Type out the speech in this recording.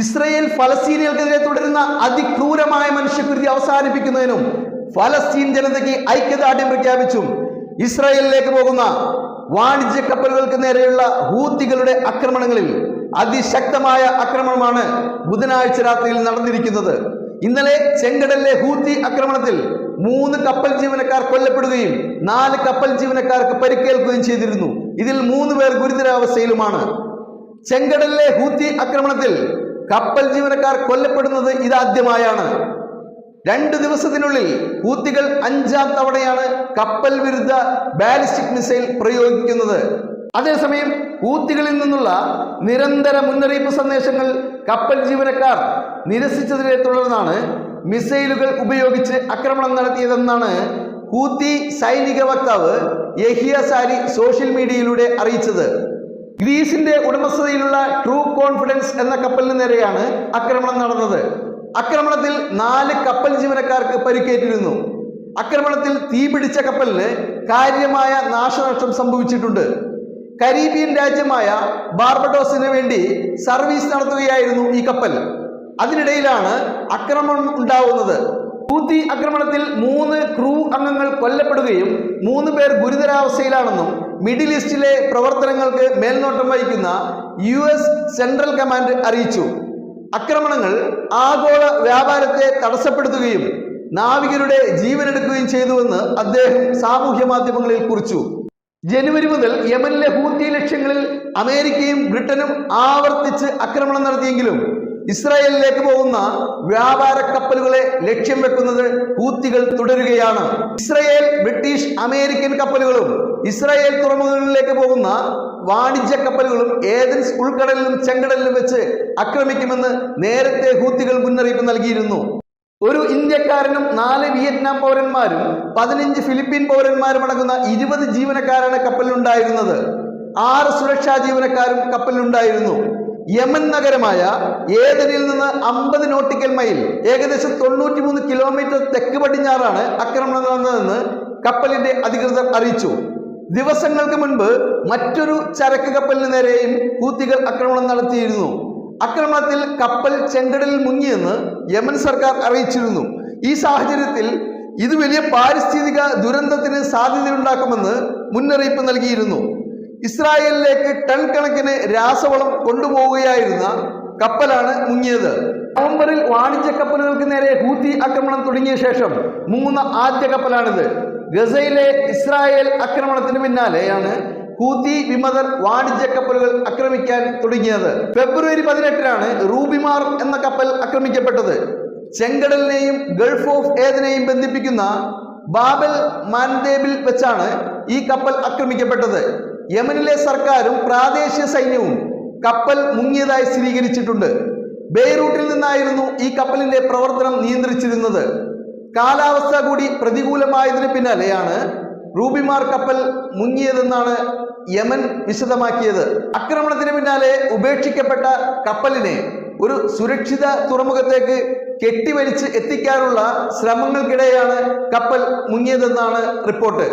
Israel ഫലസ്തീനികൾക്കെതിരെ തുടരുന്ന അതിക്രൂരമായ മനുഷ്യകൃതി അവസാനിപ്പിക്കുന്നതിനും ഫലസ്തീൻ ജനതയ്ക്ക് ഐക്യദാർഢ്യം പ്രഖ്യാപിച്ചും ഇസ്രയേലിലേക്ക് പോകുന്ന വാണിജ്യ കപ്പലുകൾക്ക് നേരെയുള്ള ഹൂത്തികളുടെ ആക്രമണങ്ങളിൽ അതിശക്തമായ ആക്രമണമാണ് ബുധനാഴ്ച രാത്രിയിൽ നടന്നിരിക്കുന്നത്. ഇന്നലെ ചെങ്കടലിലെ ഹൂത്തി ആക്രമണത്തിൽ മൂന്ന് കപ്പൽ ജീവനക്കാർ കൊല്ലപ്പെടുകയും നാല് കപ്പൽ ജീവനക്കാർക്ക് പരിക്കേൽക്കുകയും ചെയ്തിരുന്നു. ഇതിൽ മൂന്ന് പേർ ഗുരുതരാവസ്ഥയിലുമാണ്. ചെങ്കടലിലെ ഹൂത്തി ആക്രമണത്തിൽ കപ്പൽ ജീവനക്കാർ കൊല്ലപ്പെടുന്നത് ഇതാദ്യമായാണ്. രണ്ട് ദിവസത്തിനുള്ളിൽ കൂത്തികൾ അഞ്ചാം തവണയാണ് കപ്പൽ വിരുദ്ധ ബാലിസ്റ്റിക് മിസൈൽ പ്രയോഗിക്കുന്നത്. അതേസമയം കൂത്തികളിൽ നിന്നുള്ള നിരന്തര മുന്നറിയിപ്പ് സന്ദേശങ്ങൾ കപ്പൽ ജീവനക്കാർ നിരസിച്ചതിനെ തുടർന്നാണ് മിസൈലുകൾ ഉപയോഗിച്ച് ആക്രമണം നടത്തിയതെന്നാണ് കൂത്തി സൈനിക വക്താവ് യഹിയ സാരി സോഷ്യൽ മീഡിയയിലൂടെ അറിയിച്ചത്. ഗ്രീസിന്റെ ഉടമസ്ഥതയിലുള്ള ട്രൂ കോൺഫിഡൻസ് എന്ന കപ്പലിന് നേരെയാണ് ആക്രമണം നടന്നത്. ആക്രമണത്തിൽ നാല് കപ്പൽ ജീവനക്കാർക്ക് പരിക്കേറ്റിരുന്നു. ആക്രമണത്തിൽ തീപിടിച്ച കപ്പലിന് കാര്യമായ നാശനഷ്ടം സംഭവിച്ചിട്ടുണ്ട്. കരീബിയൻ രാജ്യമായ ബാർബഡോസിന് വേണ്ടി സർവീസ് നടത്തുകയായിരുന്നു ഈ കപ്പൽ. അതിനിടയിലാണ് ആക്രമണം ഉണ്ടാവുന്നത്. ഹൂത്തി ആക്രമണത്തിൽ മൂന്ന് ക്രൂ അംഗങ്ങൾ കൊല്ലപ്പെടുകയും മൂന്ന് പേർ ഗുരുതരാവസ്ഥയിലാണെന്നും മിഡിൽ ഈസ്റ്റിലെ പ്രവർത്തനങ്ങൾക്ക് മേൽനോട്ടം വഹിക്കുന്ന യു എസ് സെൻട്രൽ കമാൻഡ് അറിയിച്ചു. ആക്രമണങ്ങൾ ആഗോള വ്യാപാരത്തെ തടസ്സപ്പെടുത്തുകയും നാവികരുടെ ജീവനെടുക്കുകയും ചെയ്തുവെന്ന് അദ്ദേഹം സാമൂഹ്യ മാധ്യമങ്ങളിൽ കുറിച്ചു. ജനുവരി മുതൽ യമനിലെ ഹൂത്തി ലക്ഷ്യങ്ങളിൽ അമേരിക്കയും ബ്രിട്ടനും ആവർത്തിച്ച് ആക്രമണം നടത്തിയെങ്കിലും ഇസ്രായേലിലേക്ക് പോകുന്ന വ്യാപാര കപ്പലുകളെ ലക്ഷ്യം വെക്കുന്നത് ഹൂത്തികൾ തുടരുകയാണ്. ഇസ്രായേൽ ബ്രിട്ടീഷ് അമേരിക്കൻ കപ്പലുകളും ഇസ്രായേൽ തുറമുഖങ്ങളിലേക്ക് പോകുന്ന വാണിജ്യ കപ്പലുകളും ഏതൻസ് ഉൾക്കടലിലും ചെങ്കടലിലും വെച്ച് ആക്രമിക്കുമെന്ന് നേരത്തെ ഹൂത്തികൾ മുന്നറിയിപ്പ് നൽകിയിരുന്നു. ഒരു ഇന്ത്യക്കാരനും നാല് വിയറ്റ്നാം പൗരന്മാരും പതിനഞ്ച് ഫിലിപ്പീൻ പൗരന്മാരും അടങ്ങുന്ന ഇരുപത് ജീവനക്കാരാണ് കപ്പലിലുണ്ടായിരുന്നത്. ആറ് സുരക്ഷാ ജീവനക്കാരും കപ്പലിലുണ്ടായിരുന്നു. യമൻ നഗരമായ ഏതനിൽ നിന്ന് അമ്പത് നോട്ടിക്കൽ മൈൽ ഏകദേശം തൊണ്ണൂറ്റിമൂന്ന് കിലോമീറ്റർ തെക്ക് പടിഞ്ഞാറാണ് ആക്രമണം നടന്നതെന്ന് കപ്പലിന്റെ അധികൃതർ അറിയിച്ചു. ദിവസങ്ങൾക്ക് മുൻപ് മറ്റൊരു ചരക്ക് കപ്പലിന് നേരെയും ഹൂത്തികൾ ആക്രമണം നടത്തിയിരുന്നു. ആക്രമണത്തിൽ കപ്പൽ ചെങ്കടലിൽ മുങ്ങിയെന്ന് യമൻ സർക്കാർ അറിയിച്ചിരുന്നു. ഈ സാഹചര്യത്തിൽ ഇത് വലിയ പാരിസ്ഥിതിക ദുരന്തത്തിന് സാധ്യതയുണ്ടാക്കുമെന്ന് മുന്നറിയിപ്പ് നൽകിയിരുന്നു. ഇസ്രായേലിലേക്ക് ടൺ കണക്കിന് രാസവളം കൊണ്ടുപോവുകയായിരുന്ന കപ്പലാണ് മുങ്ങിയത്. നവംബറിൽ വാണിജ്യ കപ്പലുകൾക്ക് നേരെ ഹൂത്തി ആക്രമണം തുടങ്ങിയ ശേഷം മൂന്ന് ആദ്യ കപ്പലാണിത്. ഗസയിലെ ഇസ്രായേൽ ആക്രമണത്തിന് പിന്നാലെയാണ് ഹൂത്തി വിമതർ വാണിജ്യ കപ്പലുകൾ ആക്രമിക്കാൻ തുടങ്ങിയത്. ഫെബ്രുവരി പതിനെട്ടിനാണ് റൂബിമാർ എന്ന കപ്പൽ ആക്രമിക്കപ്പെട്ടത്. ചെങ്കടലിനെയും ഗൾഫ് ഓഫ് ഏതിനെയും ബന്ധിപ്പിക്കുന്ന ബാബൽ മാൻദേബിൽ വെച്ചാണ് ഈ കപ്പൽ ആക്രമിക്കപ്പെട്ടത്. യമനിലെ സർക്കാരും പ്രാദേശിക സൈന്യവും കപ്പൽ മുങ്ങിയതായി സ്ഥിരീകരിച്ചിട്ടുണ്ട്. ബെയ്റൂട്ടിൽ നിന്നായിരുന്നു ഈ കപ്പലിന്റെ പ്രവർത്തനം നിയന്ത്രിച്ചിരുന്നത്. കാലാവസ്ഥ കൂടി പ്രതികൂലമായതിന് പിന്നാലെയാണ് റൂബിമാർ കപ്പൽ മുങ്ങിയതെന്നാണ് യമൻ വിശദമാക്കിയത്. ആക്രമണത്തിന് പിന്നാലെ ഉപേക്ഷിക്കപ്പെട്ട കപ്പലിനെ ഒരു സുരക്ഷിത തുറമുഖത്തേക്ക് കെട്ടിവലിച്ച് എത്തിക്കാനുള്ള ശ്രമങ്ങൾക്കിടെയാണ് കപ്പൽ മുങ്ങിയതെന്നാണ് റിപ്പോർട്ട്.